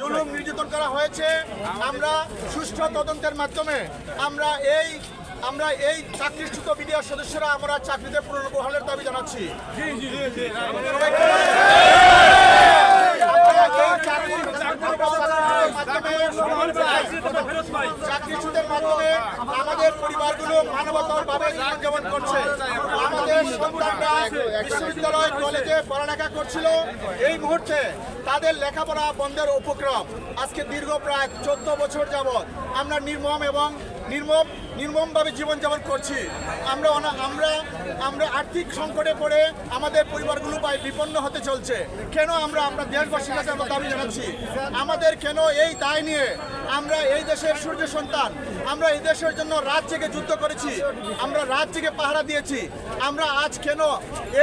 জুলুম নির্যাতন করা হয়েছে। আমরা সুষ্ঠু তদন্তের মাধ্যমে আমরা এই আমরা এই চাকরিচ্যুত বিডিআর সদস্যরা আমরা চাকরিতে পুনর্বহালের দাবি জানাচ্ছি। আমাদের পরিবারগুলো মানবতার জীবনযাপন করছে। আমাদের কলেজে পড়ালেখা করছিল। এই মুহূর্তে তাদের লেখাপড়া বন্ধের উপক্রম। আজকে দীর্ঘ প্রায় চোদ্দ বছর যাবৎ আমরা নির্মম এবং নির্মম, নির্মমভাবে জীবনযাপন করছি। আমরা আমরা আমরা আর্থিক সংকটে পড়ে আমাদের পরিবারগুলো পায় বিপন্ন হতে চলছে। কেন আমরা আমরা দেশবাসীর কাছে আমরা দাবি জানাচ্ছি? আমাদের কেন এই দায় নিয়ে আমরা এই দেশের সূর্য সন্তান, আমরা এই দেশের জন্য রাত জেগে যুদ্ধ করেছি, আমরা রাত জেগে পাহারা দিয়েছি, আমরা আজ কেন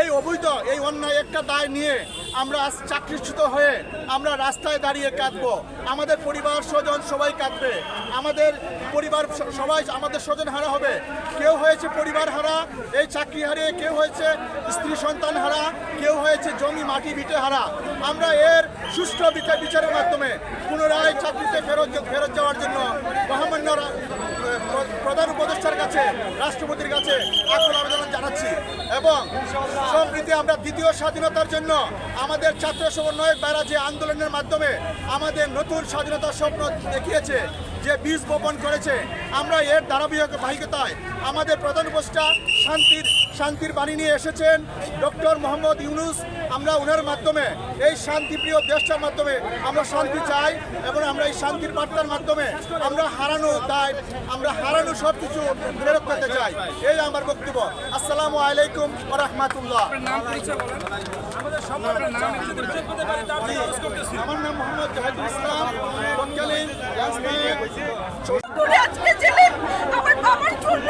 এই অবৈধ, এই অন্যায় একটা দায় নিয়ে আমরা আজ চাকরিচ্যুত হয়ে আমরা রাস্তায় দাঁড়িয়ে কাঁদবো। আমাদের পরিবার স্বজন সবাই কাঁদবে। আমাদের পরিবার সবাই আমাদের স্বজন হারা হবে। কেউ হয়েছে পরিবার হারা, এই চাকরি হারিয়ে কেউ হয়েছে স্ত্রী সন্তান হারা, কেউ হয়েছে জমি মাটি ভিটে হারা। আমরা এর সুষ্ঠু বিচার বিচারের মাধ্যমে পুনরায় চাকরিতে ফেরত ফেরত যাওয়ার জন্য মহামান্য প্রধান উপদেষ্টার কাছে, রাষ্ট্রপতির কাছে আকুল আবেদন জানাচ্ছি। এবং সম্প্রীতি আমরা দ্বিতীয় স্বাধীনতার জন্য আমাদের ছাত্র সমন্বয়ক বেড়া যে আন্দোলনের মাধ্যমে আমাদের নতুন স্বাধীনতার স্বপ্ন দেখিয়েছে, যে বীজ বপন করেছে, আমরা এর ধারাবাহিকতায় বাহিকতায় আমাদের প্রধান উপদেষ্টা শান্তির শান্তির বাণী নিয়ে এসেছেন ডক্টর মোহাম্মদ ইউনুস। আমরা ওনার মাধ্যমে এই শান্তিপ্রিয় দেশটার মাধ্যমে আমরা শান্তি চাই এবং আমরা এই শান্তির বার্তার মাধ্যমে আমরা হারানো দায় আমরা হারানো সব কিছু ফেরত পেতে চাই। এই আমার বক্তব্য। আসসালামু আলাইকুম ওয়া রাহমাতুল্লাহ। আমার নাম মোহাম্মদ জাহিদুল ইসলাম তৎকালীন আমার বাবার জন্য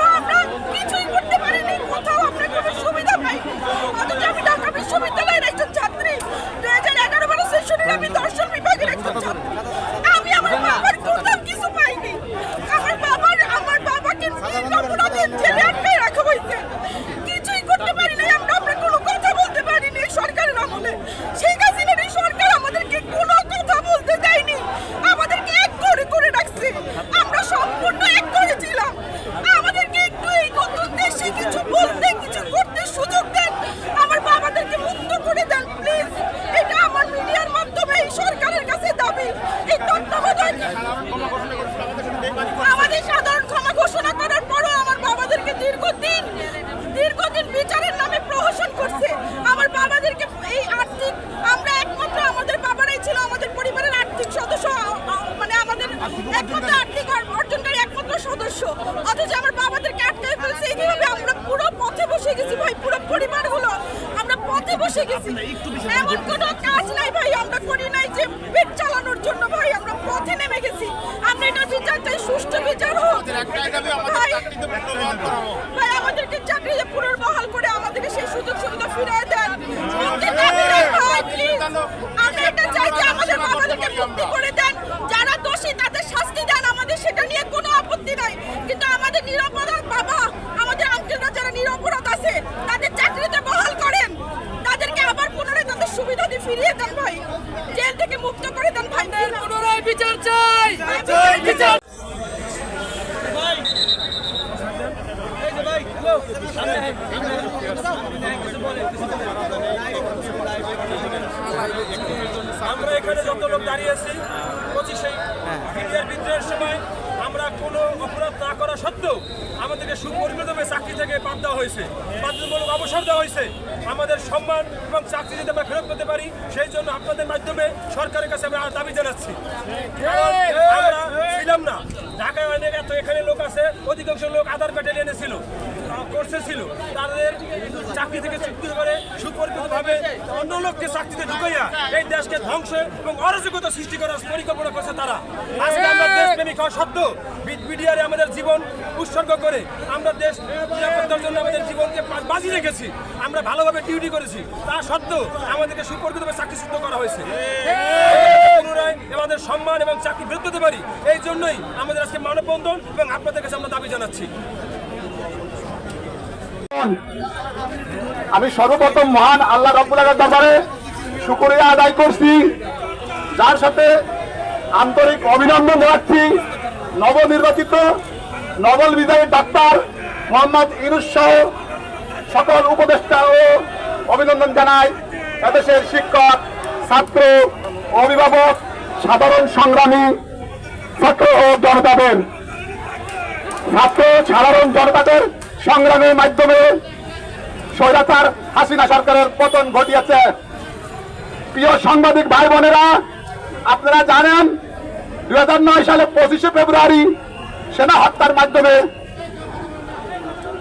চাই। আমরা এখানে যত লোক দাঁড়িয়ে আছি পঁচিশে বিদ্রোহের সময় কোনো অপরাধ না করা সত্ত্বেও আমাদেরকে সুপরিমিতভাবে চাকরি থেকে বাদ দেওয়া হয়েছে। বাধ্যতামূলক অবসর দেওয়া হয়েছে। আমাদের সম্মান এবং চাকরি যদি আমরা ফেরত পেতে পারি, সেই জন্য আপনাদের মাধ্যমে সরকারের কাছে আমরা দাবি জানাচ্ছি। ছিলাম না। ঢাকায় অনেক এত এখানে লোক আছে, অধিকাংশ লোক আধার ব্যাটালিয়নে এনেছিল করছে ছিল। তাদের চাকরি থেকে চুক্তি করে সুপরিচিতভাবে অন্য লোককে চাকরিতে ঢুকাইয়া এই দেশকে ধ্বংস এবং অরাজকতা সৃষ্টি করার পরিকল্পনা করছে তারা। আজকে আমরা দেশপ্রেমিক হওয়া সত্ত্বেও বিডিআরে আমাদের জীবন উৎসর্গ করে আমরা দেশ নিরাপত্তার জন্য আমাদের জীবনকে বাজি রেখেছি আমরা ভালোভাবে ডিউটি করেছি। তা সত্ত্বেও আমাদেরকে সুপরিচিতভাবে চাকরিচ্যুত করা হয়েছে। পুনরায় আমাদের সম্মান এবং চাকরি ফেরত পেতে পারি এই জন্যই আমাদের আজকে মানববন্ধন এবং আপনাদের কাছে আমরা দাবি জানাচ্ছি। আমি সর্বপ্রথম মহান আল্লাহ রব্বুল আলামিনের দরবারে শুকরিয়া আদায় করছি। যার সাথে আন্তরিক অভিনন্দন জানাচ্ছি। নবনির্বাচিত নবল বিজয়ী ডাক্তার মোহাম্মদ ইনুস সহ সকল উপদেষ্টা ও অভিনন্দন জানাই। এদেশের শিক্ষক, ছাত্র অভিভাবক, সাধারণ সংগ্রামী, ছাত্র ও জনতাদের। ছাত্র, সাধারণ জনতাদের সংগ্রামের মাধ্যমে স্বৈরাচার হাসিনা সরকারের পতন ঘটিয়েছে। প্রিয় সাংবাদিক ভাই বোনেরা আপনারা জানেন দুই সালে পঁচিশে ফেব্রুয়ারি সেনা হত্যার মাধ্যমে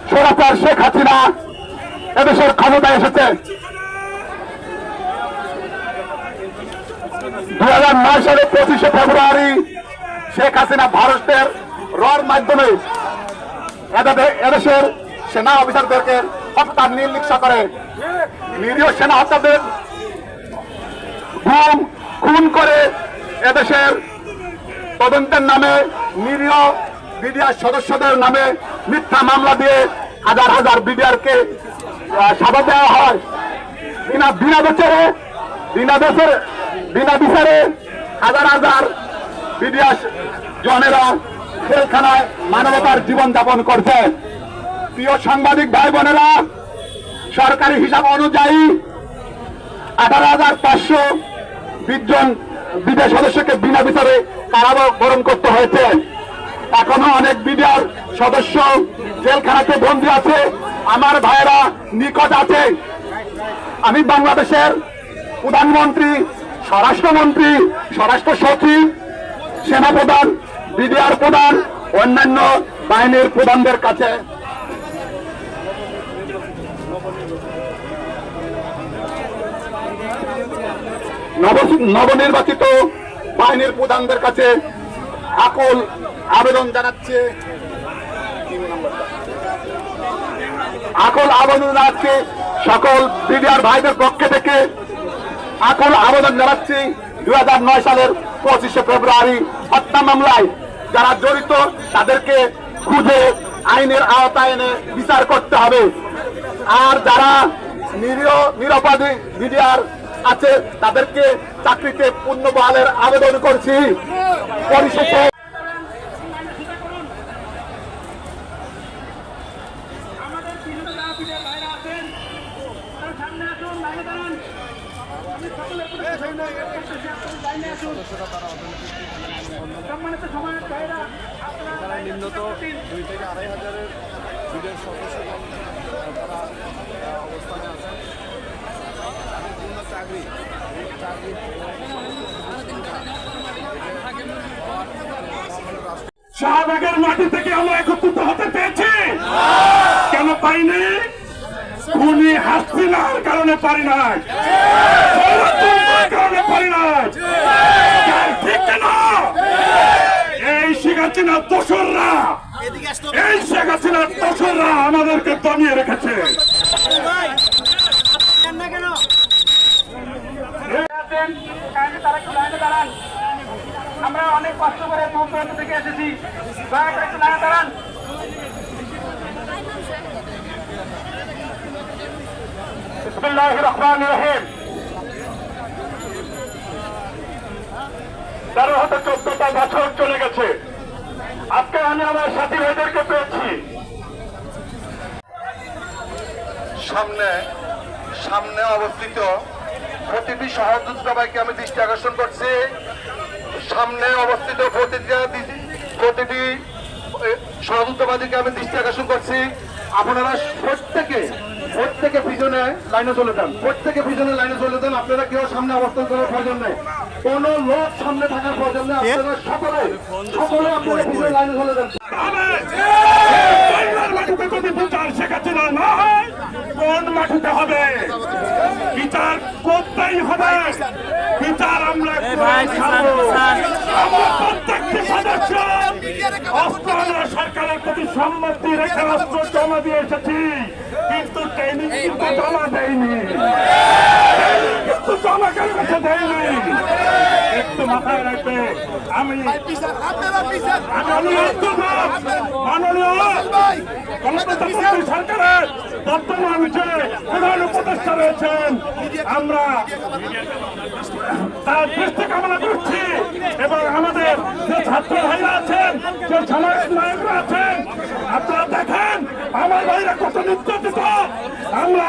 স্বৈরাচার শেখ হাসিনা এদেশের ক্ষমতায় এসেছে। দুই হাজার নয় সালে পঁচিশে ফেব্রুয়ারি শেখ হাসিনা ভারতের রর মাধ্যমে এদেশের সেনা অফিসারদেরকে হত্যা নির্লিপ্সা করে। নিরীহ সেনা হত্যাদের খুন করে এদেশের তদন্তের নামে নিরীহ বিডিআর সদস্যদের নামে মিথ্যা মামলা দিয়ে হাজার হাজার বিডিআরকে সাজা দেওয়া হয়। বিনা বিনা বিচারে বিনা দেশের বিনা বিচারে হাজার হাজার বিডিআর জনেরা জেলখানায় মানবতার জীবন যাপন করছে প্রিয় সাংবাদিক ভাই বোনেরা সরকারি হিসাব অনুযায়ী আঠারো হাজার পাঁচশো বিশ বিদেশ সদস্যকে বিনা বিচারে কারাবরণ করতে হয়েছে। এখনও অনেক বিডিআর সদস্য জেলখানাতে বন্দী আছে। আমার ভাইয়েরা নিকট আছে। আমি বাংলাদেশের প্রধানমন্ত্রী, স্বরাষ্ট্রমন্ত্রী, স্বরাষ্ট্র সচিব, সেনাপ্রধান, বিডিআর প্রধান, অন্যান্য বাহিনীর প্রধানদের কাছে নবনির্বাচিত বাহিনীর প্রধানদের কাছে আকুল আবেদন জানাচ্ছে। আকুল আবেদন জানাচ্ছি সকল বিডিআর ভাইদের পক্ষে থেকে আকুল আবেদন জানাচ্ছি দু হাজার নয় সালের পঁচিশে ফেব্রুয়ারি হত্যা মামলায়। যারা জড়িত, তাদেরকে খুঁজে আইনের আওতায় এনে বিচার করতে হবে। আর যারা নিরীহ, নিরাপরাধী বিডিআর আছে তাদেরকে চাকরিতে পূর্ণ বহালের আবেদন করছি। পরিশেষে। সম্মানিত সমাজের ভাইরা আপনারা নিম্নত দুই থেকে আড়াই হাজারের সদস্যগণ তারা অবস্থানে আছেন পূর্ণ চাকরি। শাহবাগের মাটি থেকে আমরা একত্রিত হতে পেরেছি। কেন পাইনি? খুনি হাসিনার কারণে পারি নাই। কারণে পারি নাই। কেন ঠিক কেন? এই শেখ হাসিনার দোসররা এই শেখ হাসিনার দোসররা আমাদেরকে দমিয়ে রেখেছে। আছেন কারণ তারা একটু লাইনে দাঁড়ান। আমরা অনেক কষ্ট করে দূর থেকে এসেছি। দয়া একটু লাইনে দাঁড়ান। বিসমিল্লাহির রহমানির রহিম তেরো হতে চোদ্দটা বছর চলে গেছে। আজকে আমি আমার সাথী ভাইদেরকে পেয়েছি। সামনে সামনে অবস্থিত প্রতিটি সহযোদ্ধা ভাইকে আমি দৃষ্টি আকর্ষণ করছি। সামনে অবস্থিত প্রতিটি প্রতিটি সহযোদ্ধাবাদীকে আমি দৃষ্টি আকর্ষণ করছি। আপনারা প্রত্যেকে প্রত্যেকে পিছনে লাইনে চলে যান। প্রত্যেকে পিছনে লাইনে চলে যান। আপনারা কেউ সামনে অবস্থান করার প্রয়োজন নেই। কোন লোক সামনে থাকার প্রয়োজন নেই। আপনারা সকলে সকলে আপনারা পিছনে লাইনে চলে যান। বাংলার মাটিতে যদি বিচার শেখাচ্ছিল না হয় কোন মাটিতে হবে? বিচার করতেই হবে। বিচার আমরা প্রত্যেকটি সদস্য অস্ত্র আমরা সরকারের প্রতি সম্মতি রেখে অস্ত্র জমা দিয়ে এসেছি কিন্তু ট্রেনিং কিন্তু জমা দেয়নি ট্রেনিং কিন্তু জমা কারও কাছে দেয়নি একটু মাথায় রাখবে। আমি মাননীয় গণপ্রজাতন্ত্রী সরকারের বর্তমান যে প্রধান উপদেষ্টা রয়েছেন আমরা তার দৃষ্টি কামনা করছি এবং আমার ছাত্র ভাইরা আছেন যে সামাজিক নায়করা আছেন আপনারা দেখেন আমার ভাইরা কত নির্যাতিত আমরা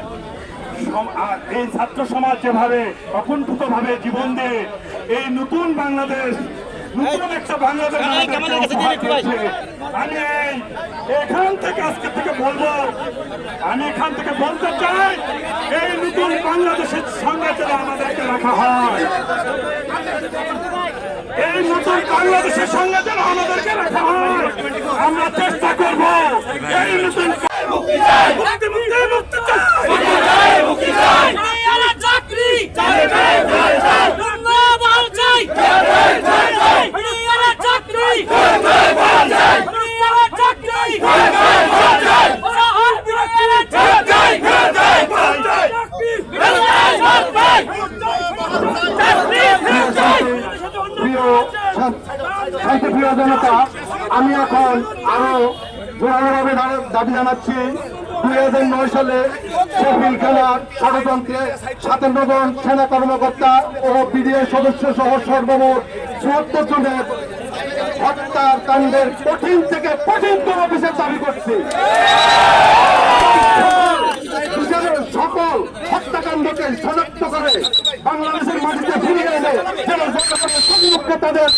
এই ছাত্র সমাজ যেভাবে অকুণ্ঠিত ভাবে জীবন দিয়ে এই নতুন বাংলাদেশ নতুন একটা বাংলাদেশ আমি এখান থেকে আজকে থেকে বলব আমি এখান থেকে বলতে চাই এই নতুন বাংলাদেশের সঙ্গে যেন আমাদেরকে রাখা হয়। এই নতুন বাংলাদেশের সঙ্গে যেন আমাদেরকে রাখা হয়। আমরা চেষ্টা করব এই নতুন মুক্তি মুক্তি মুক্তি চাই মেয়েরা চাকরি। চাই চাকরি মেয়েরা চাকরি ওরা আর মেয়েরা চাকরি প্রিয় শান্তিপ্রিয় জনতা আমি এখন আরও জোরালোভাবে দা- দাবি জানাচ্ছি, দুই হাজার নয় সালে শফিল খেলার ষড়যন্ত্রে সাতান্ন সেনা কর্মকর্তা ও বিডিএ সদস্য সহ সর্বমোট চুয়াত্তর জনের হত্যার কাণ্ডের কঠিন থেকে কঠিনতম বিচার দাবি করছি। সকল হত্যাকাণ্ডকে শনাক্ত করে বাংলাদেশের মাটিতে ফিরিয়ে এনে যেন জনগণের সম্মুখে তাদের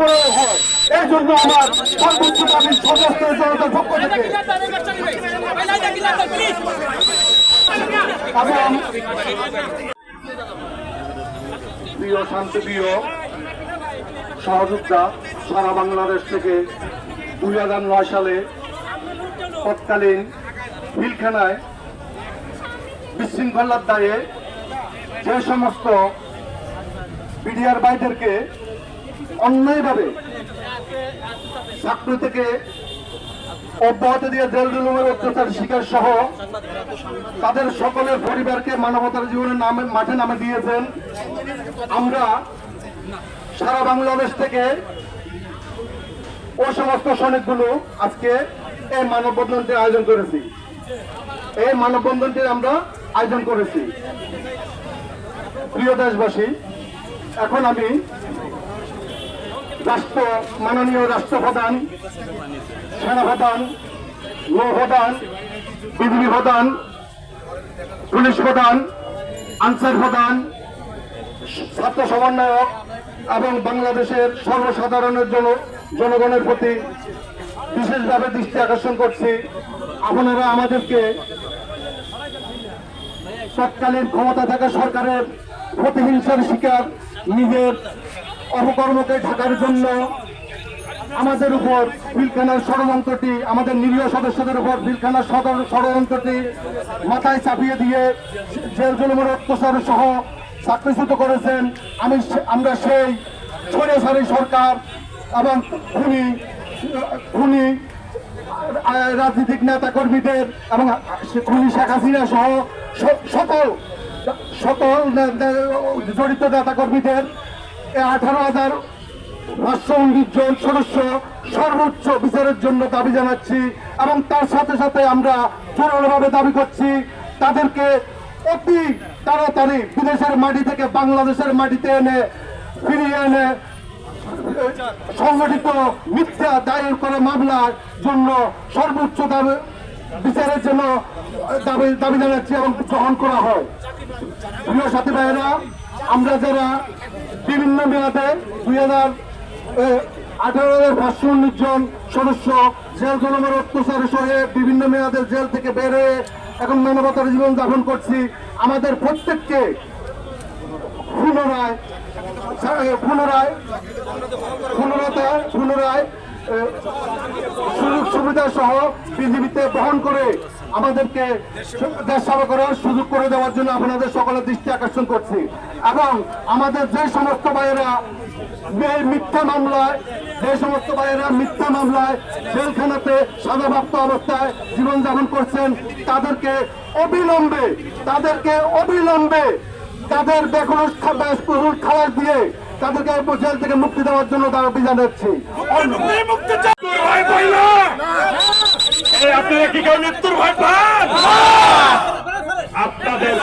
করা হয়। এই জন্য আমার সর্বোচ্চ দাবি সদস্য জনতার পক্ষ থেকে এবং প্রিয় শান্তিপ্রিয় সহযোদ্ধা, সারা বাংলাদেশ থেকে দুই হাজার নয় সালে তৎকালীন পিলখানায় বিশৃঙ্খলার দায়ে যে সমস্ত বিডিআর ভাইদেরকে অন্যায়ভাবে চাকরি থেকে অব্যাহতি দিয়ে জেল জুলুমের অত্যাচার শিকার সহ তাদের সকলের পরিবারকে মানবতার জীবনের নামে মাঠে নামে দিয়েছেন। আমরা সারা বাংলাদেশ থেকে ও সমস্ত সৈনিকগুলো আজকে এই মানববন্ধনটির আয়োজন করেছি। এই মানববন্ধনটির আমরা আয়োজন করেছি। প্রিয় দেশবাসী, এখন আমি রাষ্ট্র, মাননীয় রাষ্ট্রপ্রধান, সেনাপ্রধান, নৌপ্রধান, বিজিবি প্রধান, পুলিশ প্রধান, আনসার প্রধান, ছাত্র সমন্বয়ক এবং বাংলাদেশের সর্বসাধারণের জন্য জনগণের প্রতি বিশেষভাবে দৃষ্টি আকর্ষণ করছি। আপনারা আমাদেরকে তৎকালীন ক্ষমতা থাকা সরকারের প্রতিহিংসার শিকার, নিজের অপকর্মকে ঢাকার জন্য আমাদের উপর বিলখানার ষড়যন্ত্রটি, আমাদের নিরীহ সদস্যদের উপর বিলখানার সদর- ষড়যন্ত্রটি মাথায় চাপিয়ে দিয়ে জেল জুলুমের অত্যাচার সহ চাকরিচ্যুত করেছেন। আমি আমরা সেই ছড়ে সরকার এবং খুনি খুনি রাজনৈতিক নেতা কর্মীদের এবং খুনি শেখ হাসিনা সহ সকল সকল জড়িত নেতা কর্মীদের আঠারো হাজার পাঁচশো উনিশ জন সদস্য সর্বোচ্চ বিচারের জন্য দাবি জানাচ্ছি এবং তার সাথে সাথে আমরা জোরালোভাবে দাবি করছি তাদেরকে অতি তাড়াতাড়ি বিদেশের মাটি থেকে বাংলাদেশের মাটিতে এনে, ফিরিয়ে এনে, সংগঠিত মিথ্যা দায়ের করা মামলার জন্য সর্বোচ্চ দাবি, বিচারের জন্য দাবি দাবি জানাচ্ছি এবং গ্রহণ করা হয়। প্রিয় সাথী ভাইয়েরা, আমরা যারা বিভিন্ন মেয়াদে দুই হাজার আঠারো হাজার পাঁচশো উনিশ জন সদস্য জেল জনমের অত্যাচারে সহে বিভিন্ন মেয়াদের জেল থেকে বের হয়ে এখন মানবতার জীবন যাপন করছি। আমাদের প্রত্যেককে পুনরায় পুনরায় পুনরায় পুনরায় সুযোগ সুবিধা সহ পৃথিবীতে বহন করে আমাদেরকে দেশ সেবা করার সুযোগ করে দেওয়ার জন্য আপনাদের সকলের দৃষ্টি আকর্ষণ করছি। এবং আমাদের যে সমস্ত ভাইয়েরা এই মিথ্যা মামলায় যে সমস্ত ভাইয়েরা মিথ্যা মামলায় জেলখানাতে সাজাপ্রাপ্ত অবস্থায় জীবনযাপন করছেন তাদেরকে অবিলম্বে তাদেরকে অবিলম্বে তাদের বেকরুল খালাস দিয়ে তাদেরকে জেল থেকে মুক্তি দেওয়ার জন্য তারা অভিযান যাচ্ছি আপনারা কি কেউ মৃত্যুর ভয় পান? আপনাদের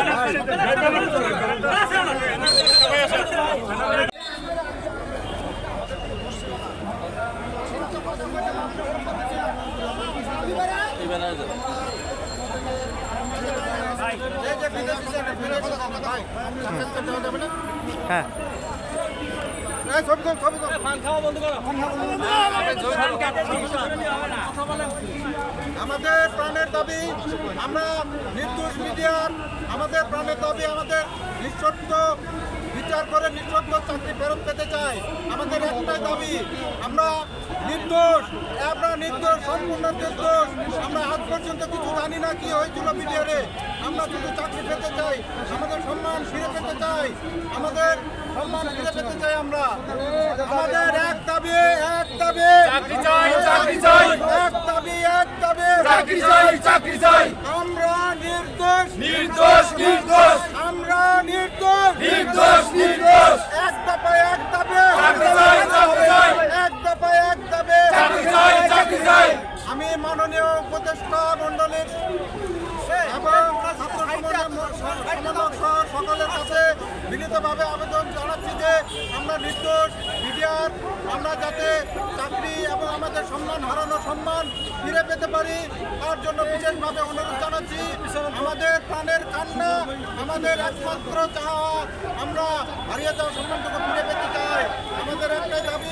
আমাদের প্রাণের দাবি, আমরা নির্দোষ মিডিয়ার আমাদের প্রাণের দাবি, আমাদের নিঃশর্ত বিচার করে নিঃশর্ত চাকরি ফেরত পেতে চাই। আমাদের একটাই দাবি, আমরা নির্দোষ। আমরা নির্দোষ সম্পূর্ণ নির্দোষ। আমরা আজ পর্যন্ত কিছু জানি না কি হয়েছিল মিডিয়ারে আমরা শুধু চাকরি পেতে চাই আমাদের সম্মান ফিরে পেতে চাই আমাদের সম্মান ফিরে পেতে চাই আমরা। আমাদের এক দাবি এক দাবি। চাকরি চাই চাকরি চাই। এক দাবি এক দাবি। চাকরি চাই চাকরি চাই। আমরা নির্দোষ। নির্দোষ নির্দোষ। আমরা নির্দোষ। নির্দোষ নির্দোষ। এক দফা এক দাবি। চাকরি চাই চাকরি চাই এক দফা এক দাবি চাকরি চাই চাকরি চাই আমি মাননীয় উপদেষ্টা সম্পাদক সকলের কাছে বিনীতভাবে আবেদন জানাচ্ছি যে আমরা নির্দোষ মিডিয়ার আমরা যাতে চাকরি এবং আমাদের সম্মান, হারানো সম্মান ফিরে পেতে পারি, তার জন্য বিশেষভাবে অনুরোধ জানাচ্ছি, আমাদের প্রাণের কান্না, আমাদের একমাত্র চাওয়া, আমরা হারিয়ে যাওয়া সম্মানটুকু ফিরে পেতে চাই। আমাদের একটাই দাবি